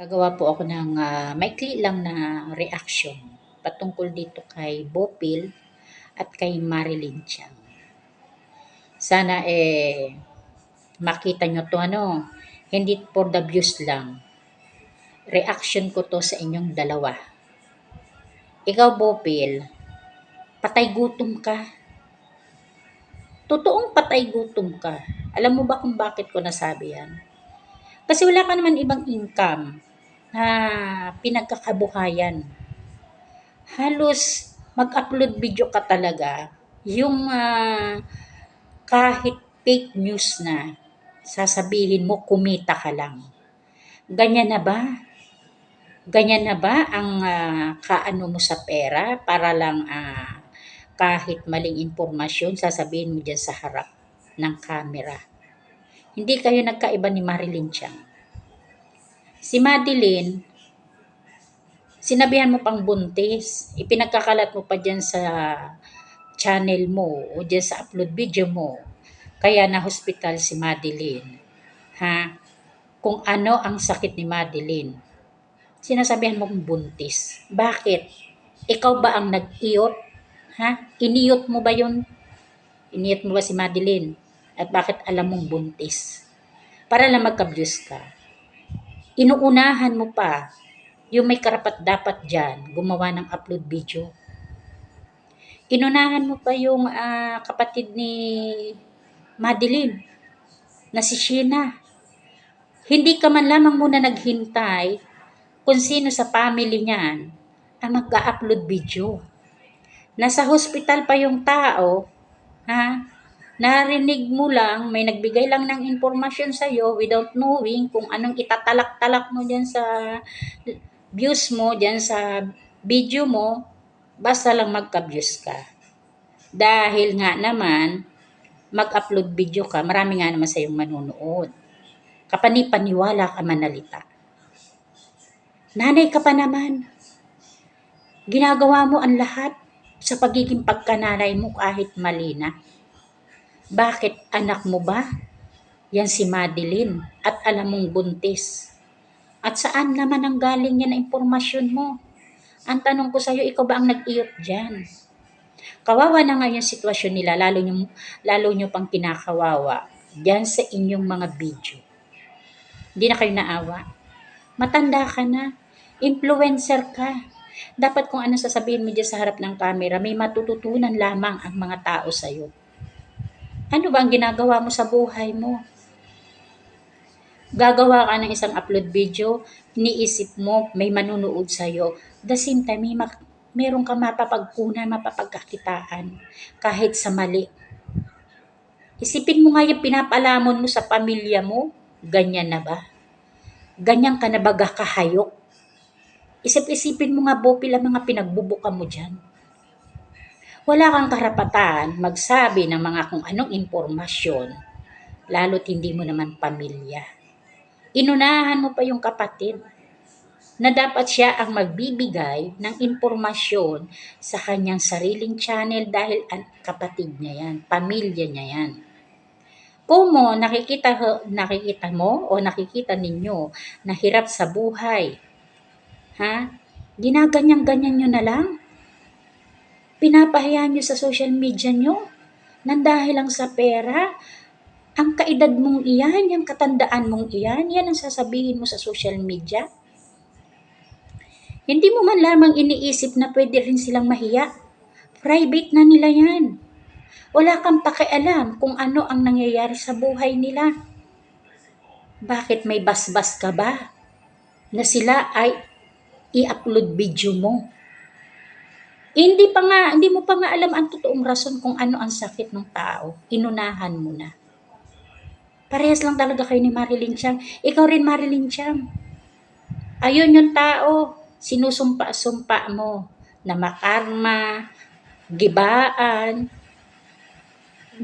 Gagawa po ako ng ah, maikli lang na reaction patungkol dito kay Bopil at kay Marilyn Chiang. Sana eh makita nyo to ano, hindi for the views lang. Reaction ko to sa inyong dalawa. Ikaw Bopil, patay gutom ka. Totoong patay gutom ka. Alam mo ba kung bakit ko nasabi yan? Kasi wala ka naman ibang income na pinagkakabuhayan. Halos mag-upload video ka talaga. Yung ah, kahit fake news na, sasabihin mo kumita ka lang. Ganyan na ba? Ganyan na ba ang ah, kaano mo sa pera para lang ah, kahit maling impormasyon sasabihin mo dyan sa harap ng camera? Hindi kayo nagkaiba ni Marilyn Chiang. Si Madeline, sinabihan mo pang buntis, ipinagkakalat mo pa dyan sa channel mo o dyan sa upload video mo. Kaya na hospital si Madeline. Ha? Kung ano ang sakit ni Madeline. Sinasabihan mo kung buntis. Bakit? Ikaw ba ang nag-iyot? Ha? Iniyot mo ba yun? Iniyot mo ba si Madeline? At bakit alam mong buntis? Para lang magka-views ka. Inuunahan mo pa yung may karapat dapat dyan, gumawa ng upload video. Inunahan mo pa yung ah, kapatid ni Madeline na si Sheena. Hindi ka man lamang muna naghintay kung sino sa family niyan ang mag-upload video. Nasa hospital pa yung tao, ha? Narinig mo lang, may nagbigay lang ng informasyon sa'yo without knowing kung anong itatalak-talak mo dyan sa views mo, dyan sa video mo, basta lang magka-views ka. Dahil nga naman, mag-upload video ka, marami nga naman sa'yong manunood. Kapani-paniwala ka manalita. Nanay ka pa naman. Ginagawa mo ang lahat sa pagiging pagkananay mo kahit mali na. Bakit anak mo ba? Yan si Madeline at alam mong buntis. At saan naman ang galing yan na impormasyon mo? Ang tanong ko sa'yo, ikaw ba ang nag-iyot dyan? Kawawa na nga yung sitwasyon nila, lalo nyo, lalo nyo pang kinakawawa dyan sa inyong mga video. Hindi na kayo naawa. Matanda ka na. Influencer ka. Dapat kung ano sasabihin mo dyan sa harap ng camera, may matututunan lamang ang mga tao sa'yo. Ano ba ang ginagawa mo sa buhay mo? Gagawa ka ng isang upload video, iniisip mo, may manunood sa'yo. The same time, may mak- meron ka mapapagkunan, mapapagkakitaan, kahit sa mali. Isipin mo nga yung pinapalamon mo sa pamilya mo, ganyan na ba? Ganyan ka na ba kahayok? Isip-isipin mo nga, Bopil, ang mga pinagbubuka mo dyan. Wala kang karapatan magsabi ng mga kung anong impormasyon, lalo't hindi mo naman pamilya. Inunahan mo pa yung kapatid na dapat siya ang magbibigay ng impormasyon sa kanyang sariling channel dahil ang kapatid niya yan, pamilya niya yan. Kung mo, nakikita, nakikita mo o nakikita ninyo na hirap sa buhay, ha? Ginaganyan-ganyan nyo na lang. Pinapahiya nyo sa social media nyo nang dahil lang sa pera, ang kaedad mong iyan, yung katandaan mong iyan, yan ang sasabihin mo sa social media. Hindi mo man lamang iniisip na pwede rin silang mahiya. Private na nila yan. Wala kang pakialam kung ano ang nangyayari sa buhay nila. Bakit may basbas ka ba? Na sila ay i-upload video mo. Hindi pa nga, hindi mo pa nga alam ang totoong rason kung ano ang sakit ng tao. Inunahan mo na. Parehas lang talaga kayo ni Marilyn Chiang. Ikaw rin Marilyn Chiang. Ayun yung tao, sinusumpa-sumpa mo na makarma, gibaan,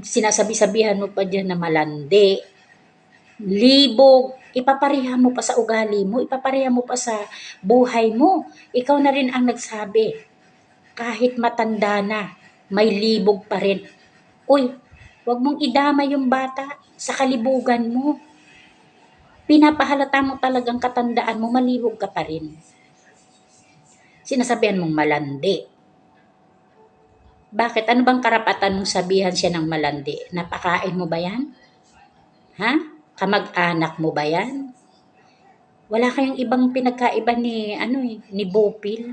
sinasabi-sabihan mo pa dyan na malandi, libog, ipapareha mo pa sa ugali mo, ipapareha mo pa sa buhay mo. Ikaw na rin ang nagsabi, kahit matanda na, may libog pa rin. Uy, Huwag mong idama yung bata sa kalibugan mo. pinapahalata mo talagang katandaan mo, malibog ka pa rin. Sinasabihan mong malandi. Bakit? Ano bang karapatan mong sabihan siya ng malandi? Napakain mo ba yan? Ha? Kamag-anak mo ba yan? Wala kayong ibang pinagkaiba ni, ano eh, ni Bopil.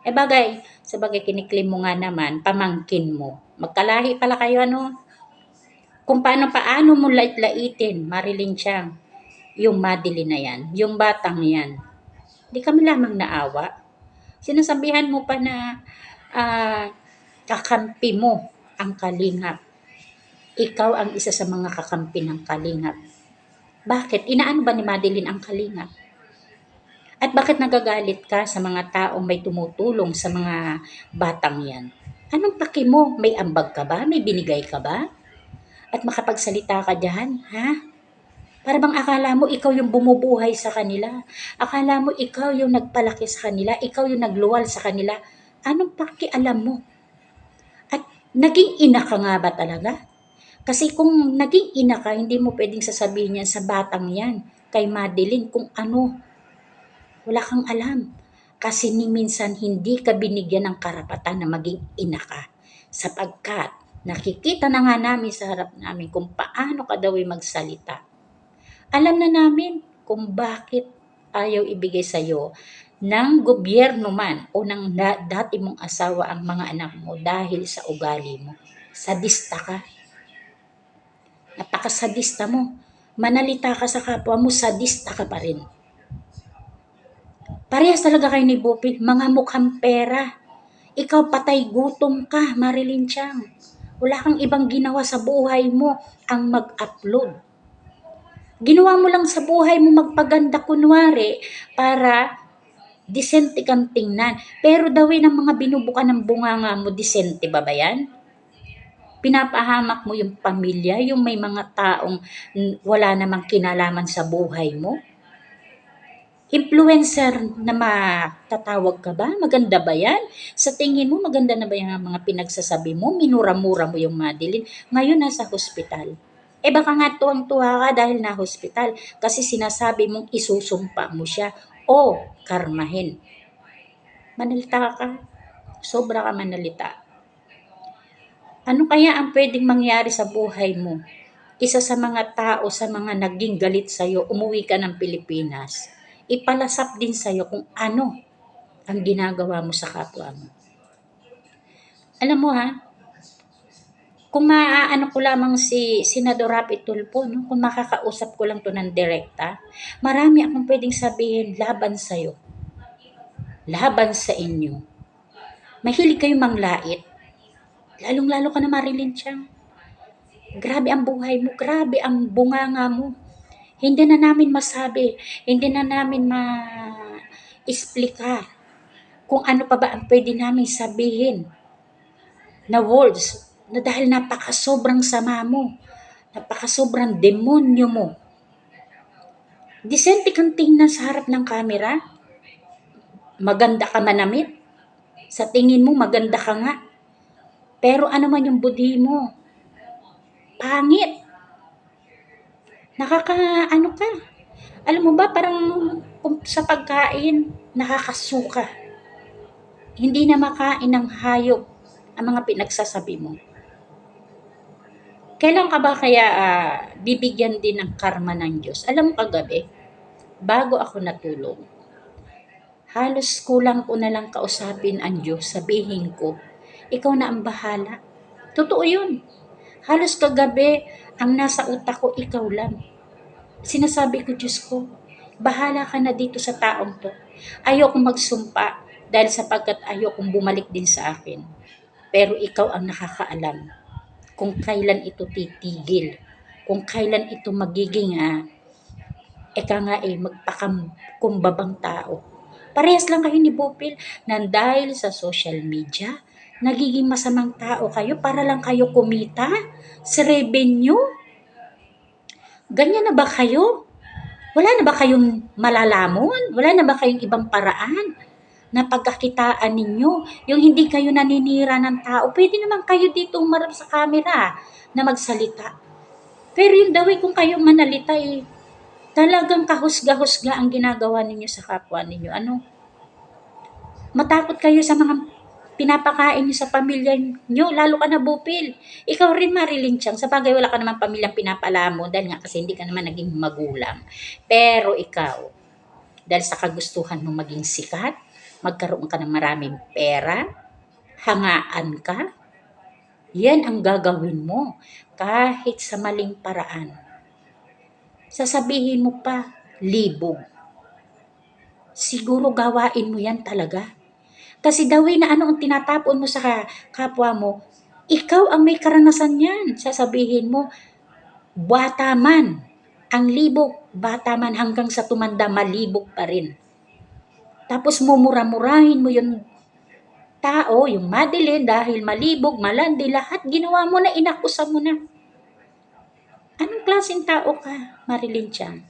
Eh bagay, sa bagay kiniklim mo nga naman, pamangkin mo. Magkalahi pala kayo ano? Kung paano paano mo lait-laitin, Marilyn Chang, yung Madeline na yan, yung batang yan. Di kami lamang naawa. Sinasabihan mo pa na ah, kakampi mo ang kalingap. Ikaw ang isa sa mga kakampi ng kalingap. Bakit? Inaano ba ni Madeline ang kalingap? At bakit nagagalit ka sa mga taong may tumutulong sa mga batang yan? Anong paki mo? May ambag ka ba? May binigay ka ba? At makapagsalita ka dyan, ha? Para bang akala mo ikaw yung bumubuhay sa kanila? Akala mo ikaw yung nagpalaki sa kanila? Ikaw yung nagluwal sa kanila? Anong pakialam mo? At naging ina ka nga ba talaga? Kasi kung naging ina ka, hindi mo pwedeng sasabihin yan sa batang yan, kay Madeline, kung ano. Wala kang alam. Kasi ni minsan hindi ka binigyan ng karapatan na maging ina ka. Sapagkat nakikita na nga namin sa harap namin kung paano ka daw magsalita. Alam na namin kung bakit ayaw ibigay sa iyo ng gobyerno man o ng dati mong asawa ang mga anak mo dahil sa ugali mo. Sadista ka. Napakasadista mo. Manalita ka sa kapwa mo, sadista ka pa rin. Parehas talaga kayo ni Bupil, mga mukhang pera. Ikaw patay gutom ka, Marilyn Chang. Wala kang ibang ginawa sa buhay mo ang mag-upload. Ginawa mo lang sa buhay mo magpaganda kunwari para disente kang tingnan. Pero dawin ng mga binubuka ng bunganga mo, disente ba ba yan? Pinapahamak mo yung pamilya, yung may mga taong wala namang kinalaman sa buhay mo. Influencer na matatawag ka ba? Maganda ba yan? Sa tingin mo, maganda na ba yung mga pinagsasabi mo? Minura-mura mo yung Madeline. Ngayon, nasa hospital. Eh baka nga tuwang-tuwa ka dahil na hospital kasi sinasabi mong isusumpa mo siya o karmahin. Manalita ka. Sobra ka manalita. Ano kaya ang pwedeng mangyari sa buhay mo? Isa sa mga tao, sa mga naging galit sa'yo, umuwi ka ng Pilipinas. Ipalasap din sa'yo kung ano ang ginagawa mo sa kapwa mo. Alam mo ha, kung maaano ko lamang si Senador Rapi Tulfo, no? kung makakausap ko lang to ng direkta, marami akong pwedeng sabihin laban sa'yo. Laban sa inyo. Mahilig kayo manglait. Lalong-lalo ka na Marilyn Chang. Grabe ang buhay mo, grabe ang bunganga mo. Hindi na namin masabi, hindi na namin ma-explica kung ano pa ba ang pwede namin sabihin na words na dahil napaka-sobrang sama mo, napaka-sobrang demonyo mo. Disente kang tingnan sa harap ng camera. Maganda ka manamit. Sa tingin mo, maganda ka nga. Pero ano man yung budhi mo, pangit. Nakaka, ano ka? Alam mo ba, parang sa pagkain, nakakasuka. Hindi na makain ng hayop ang mga pinagsasabi mo. Kailan ka ba kaya ah, bibigyan din ng karma ng Diyos? Alam mo kagabi, bago ako natulog, halos kulang ko na lang kausapin ang Diyos, sabihin ko, ikaw na ang bahala. Totoo yun. Halos kagabi, ang nasa utak ko, ikaw lang. Sinasabi ko, Diyos ko, bahala ka na dito sa taong to. Ayokong magsumpa dahil sapagkat ayokong bumalik din sa akin. Pero ikaw ang nakakaalam kung kailan ito titigil, kung kailan ito magiging, ah, eka nga eh, magpakumbabang tao. Parehas lang kayo ni Bopil na dahil sa social media, nagiging masamang tao kayo para lang kayo kumita sa revenue. Ganyan na ba kayo? Wala na ba kayong malalamon? Wala na ba kayong ibang paraan? na pagkakitaan ninyo, yung hindi kayo naninira ng tao, pwede naman kayo dito umarap sa camera na magsalita. Pero yung daw eh, kung kayo manalita eh, Talagang kahusga-husga ang ginagawa ninyo sa kapwa ninyo. Ano? Matakot kayo sa mga pinapakain niyo sa pamilya niyo, lalo ka na bupil. Ikaw rin, Marilyn Chang, sa bagay wala ka naman pamilyang pinapala mo dahil nga kasi hindi ka naman naging magulang. Pero ikaw, dahil sa kagustuhan mo maging sikat, magkaroon ka ng maraming pera, hangaan ka, yan ang gagawin mo kahit sa maling paraan. Sasabihin mo pa, libog. Siguro gawain mo yan talaga. Kasi way na ano ang tinatapon mo sa ka- kapwa mo, ikaw ang may karanasan yan. Sasabihin mo, bata man, ang libog, bata man hanggang sa tumanda, malibog pa rin. Tapos mumura-murahin mo yung tao, yung Madeline, dahil malibog, malandi, lahat ginawa mo na, inakusa mo na. Anong klaseng tao ka, Marilyn Chan?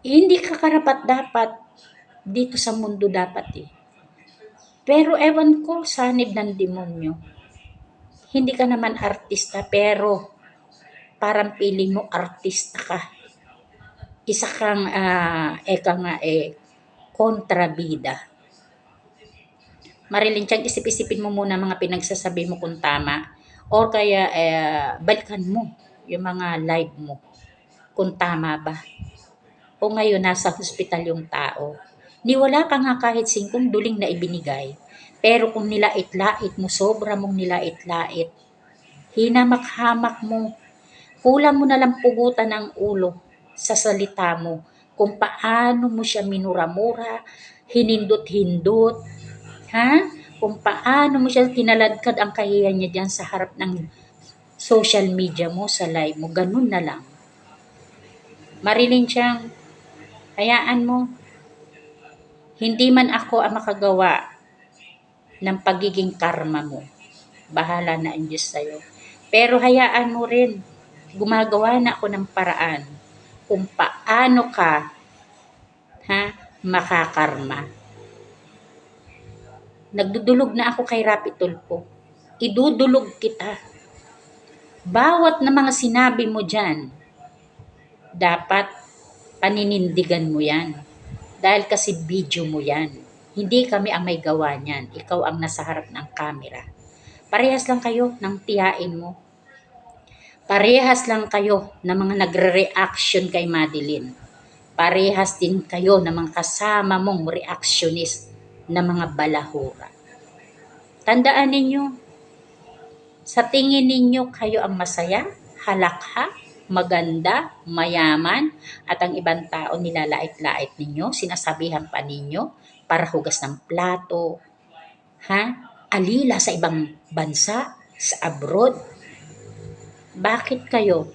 Hindi ka karapat dapat dito sa mundo dapat eh. Pero ewan ko, sanib ng demonyo. Hindi ka naman artista, pero parang feeling mo artista ka. Isa kang, ah, eka nga eh, kontrabida. Marilyn Chang, isip-isipin mo muna mga pinagsasabi mo kung tama. Or kaya, eh, balikan mo yung mga live mo. Kung tama ba. O ngayon, nasa hospital yung tao. Ni wala ka nga kahit singkong duling na ibinigay. Pero kung nilait-lait mo, sobra mong nilait-lait. Hinamak-hamak mo. Kulang mo na lang pugutan ng ulo sa salita mo. Kung paano mo siya minura-mura, hinindot-hindot, ha? Kung paano mo siya kinaladkad ang kahiyan niya dyan sa harap ng social media mo, sa live mo. Ganun na lang. Marilyn siyang, hayaan mo, hindi man ako ang makagawa ng pagiging karma mo. Bahala na ang Diyos sa'yo. Pero hayaan mo rin, gumagawa na ako ng paraan kung paano ka ha, makakarma. Nagdudulog na ako kay Rapi Tulpo. Idudulog kita. Bawat na mga sinabi mo dyan, dapat paninindigan mo yan. Dahil kasi video mo yan. Hindi kami ang may gawa niyan. Ikaw ang nasa harap ng camera. Parehas lang kayo ng tiyain mo. Parehas lang kayo ng mga nagre-reaction kay Madeline. Parehas din kayo ng mga kasama mong reactionist na mga balahura. Tandaan ninyo, sa tingin ninyo kayo ang masaya, halakha, maganda, mayaman, at ang ibang tao nilalait-lait ninyo, sinasabihan pa ninyo para hugas ng plato, ha? Alila sa ibang bansa, sa abroad. Bakit kayo?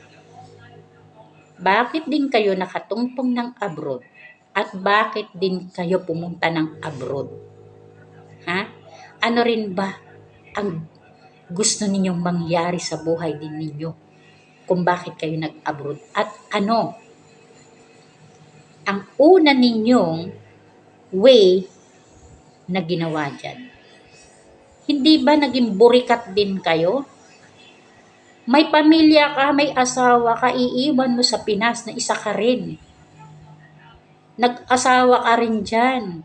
Bakit din kayo nakatungtong ng abroad? At bakit din kayo pumunta ng abroad? Ha? Ano rin ba ang gusto ninyong mangyari sa buhay din ninyo? Kung bakit kayo nag-abroad? At ano? Ang una ninyong way na ginawa dyan. Hindi ba naging burikat din kayo? May pamilya ka, may asawa ka, iiwan mo sa Pinas na isa ka rin. Nag-asawa ka rin dyan.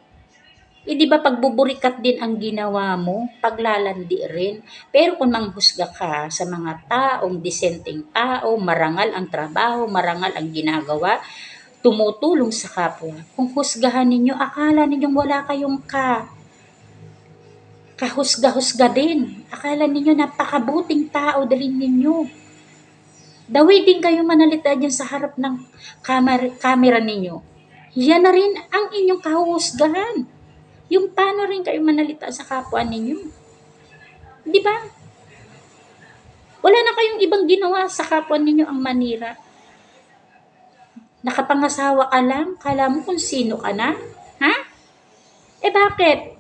Eh di ba pagbuburikat din ang ginawa mo, paglalandi rin. Pero kung manghusga ka sa mga taong disenteng tao, marangal ang trabaho, marangal ang ginagawa, tumutulong sa kapwa. Kung husgahan ninyo, akala ninyong wala kayong ka kahusga-husga din. Akala ninyo napakabuting tao din ninyo. Daway din kayo manalita dyan sa harap ng camera, camera ninyo. Yan na rin ang inyong kahuhusgahan. Yung paano rin kayo manalita sa kapwa ninyo. Di ba? Wala na kayong ibang ginawa sa kapwa ninyo ang manira. Nakapangasawa ka lang, kala mo kung sino ka na? Ha? Eh bakit?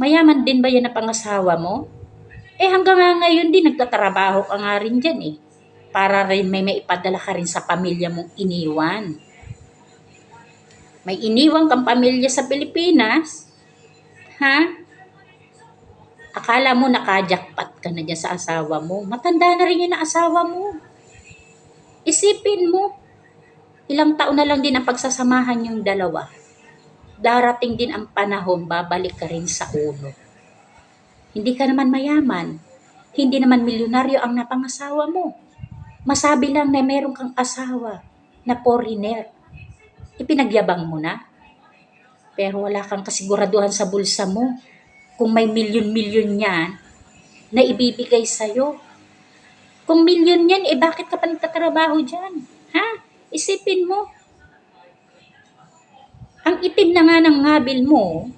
Mayaman din ba yan na pangasawa mo? Eh hanggang nga ngayon din nagtatrabaho ka nga rin dyan eh. Para rin may maipadala ka rin sa pamilya mong iniwan. May iniwan kang pamilya sa Pilipinas. Ha? Akala mo nakajakpat ka na dyan sa asawa mo. Matanda na rin yun na asawa mo. Isipin mo. Ilang taon na lang din ang pagsasamahan yung dalawa. Darating din ang panahon, babalik ka rin sa uno. Hindi ka naman mayaman. Hindi naman milyonaryo ang napangasawa mo. Masabi lang na meron kang asawa na foreigner. Ipinagyabang mo na. Pero wala kang kasiguraduhan sa bulsa mo kung may milyon-milyon yan na ibibigay sa'yo. Kung milyon yan, eh bakit ka pa nagtatrabaho dyan? Ha? Isipin mo. Ang itim na nga ng ngabil mo,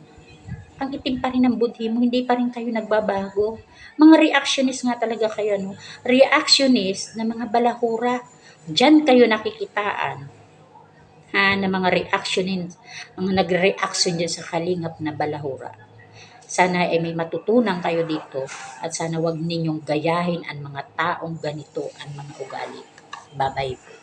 ang itim pa rin ng budhi mo, hindi pa rin kayo nagbabago. Mga reactionist nga talaga kayo, no? Reactionist na mga balahura. Diyan kayo nakikitaan. Ha, na mga reactionist, mga nagre-reaction dyan sa kalingap na balahura. Sana ay may matutunan kayo dito at sana wag ninyong gayahin ang mga taong ganito ang mga ugali. Bye-bye.